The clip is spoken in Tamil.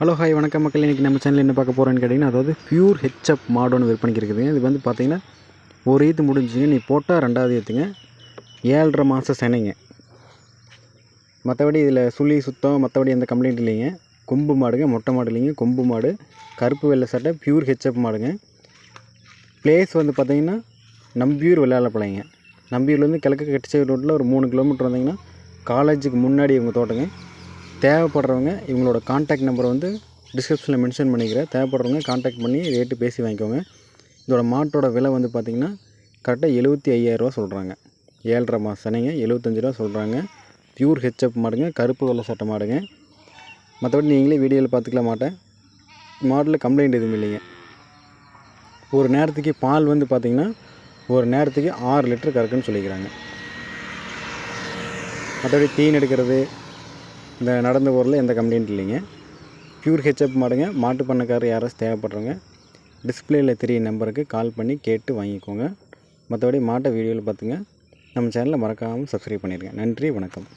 ஹலோ ஹாய் வணக்கம் மக்கள். இன்றைக்கி நம்ம சேனல் என்ன பார்க்க போகிறோன்னு கேட்டிங்கன்னா அதாவது பியூர் ஹெச்அப் மாடு ஒன்று விற்பனைக்கு இருக்குதுங்க இது வந்து பார்த்திங்கன்னா ஒரு ஈத்து முடிஞ்சுங்க. நீ போட்டால் ரெண்டாவது ஏற்றுங்க ஏழரை மாதம் செனைங்க. மற்றபடி இதில் சுழி சுத்தம் மற்றபடி எந்த கம்ப்ளைண்ட் இல்லைங்க. கொம்பு மாடுங்க மொட்டை மாடு இல்லைங்க. கொம்பு மாடு கருப்பு வெள்ளை சட்டை பியூர் ஹெச்அப் மாடுங்க. பிளேஸ் வந்து பார்த்திங்கன்னா நம்பியூர் வெள்ளாளப்பாளையங்க நம்பியூர்லேருந்து கிழக்கு கெட்டிச்சேரி ரோட்டில் ஒரு மூணு கிலோமீட்டர் வந்தீங்கன்னா காலேஜுக்கு முன்னாடி இவங்க தோட்டங்க. தேவைப்படுறவங்க இவங்களோட காண்டாக்ட் நம்பரை வந்து டிஸ்கிரிப்ஷனில் மென்ஷன் பண்ணிக்கிறேன். தேவைப்படுறவங்க காண்டாக்ட் பண்ணி ரேட்டு பேசி வாங்கிக்கோங்க. இதோட மாட்டோட விலை வந்து பார்த்திங்கன்னா கரெக்டாக எழுபத்தி ஐயாயிரரூவா சொல்கிறாங்க ஏழரை மாதம் சனிங்க எழுபத்தஞ்சு ரூபா சொல்கிறாங்க பியூர் ஹெச்அப் மாடுங்க கருப்பு வெள்ளை சட்டை மாடுங்க. மற்றபடி நீங்களே வீடியோவில் பார்த்துக்கலாம் மாட்டேன் மாடில் கம்ப்ளைண்ட் எதுவும் இல்லைங்க. ஒரு நேரத்துக்கு பால் வந்து பார்த்திங்கன்னா ஒரு நேரத்துக்கு ஆறு லிட்டர் கறக்குன்னு சொல்லிக்கிறாங்க. மற்றபடி தீன் எடுக்கிறது இந்த நடந்த ஊரில் எந்த கம்ப்ளைண்ட் இல்லைங்க. பியூர் ஹெச்அப் மாடுங்க. மாட்டு பண்ணக்காரர் யாராச்சும் தேவைப்படுறவங்க டிஸ்பிளேயில் தெரிய நம்பருக்கு கால் பண்ணி கேட்டு வாங்கிக்கோங்க. மற்றபடி மாட்டை வீடியோவில் பார்த்துங்க. நம்ம சேனலை மறக்காமல் சப்ஸ்கிரைப் பண்ணிடுங்க. நன்றி வணக்கம்.